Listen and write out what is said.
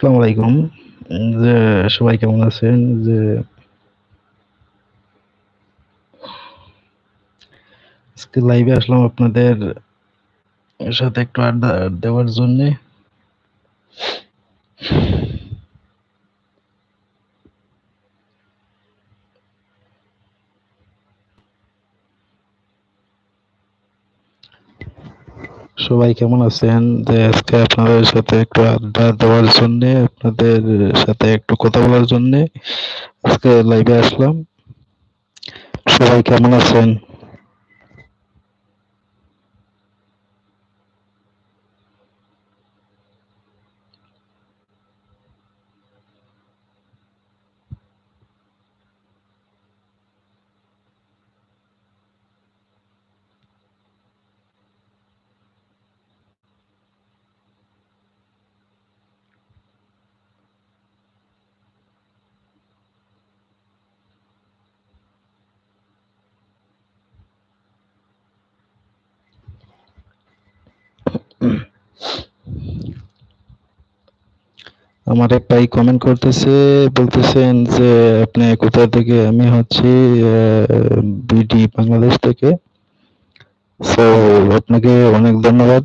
আসসালামু আলাইকুম। যে সবাই কেমন আছেন? যে আজকে লাইভে আসলাম আপনাদের সাথে একটু আড্ডা দেওয়ার জন্যে। সবাই কেমন আছেন? যে আজকে আপনাদের সাথে একটু আড্ডা দেওয়ার জন্য, আপনাদের সাথে একটু কথা বলার জন্য আজকে লাইভে আসলাম। সবাই কেমন আছেন? আমার এক ভাই কমেন্ট করতেছে, বলতেছেন যে, আপনি কোথা থেকে? আমি হচ্ছি বিডি বাংলাদেশ থেকে। সো আপনাকে অনেক ধন্যবাদ।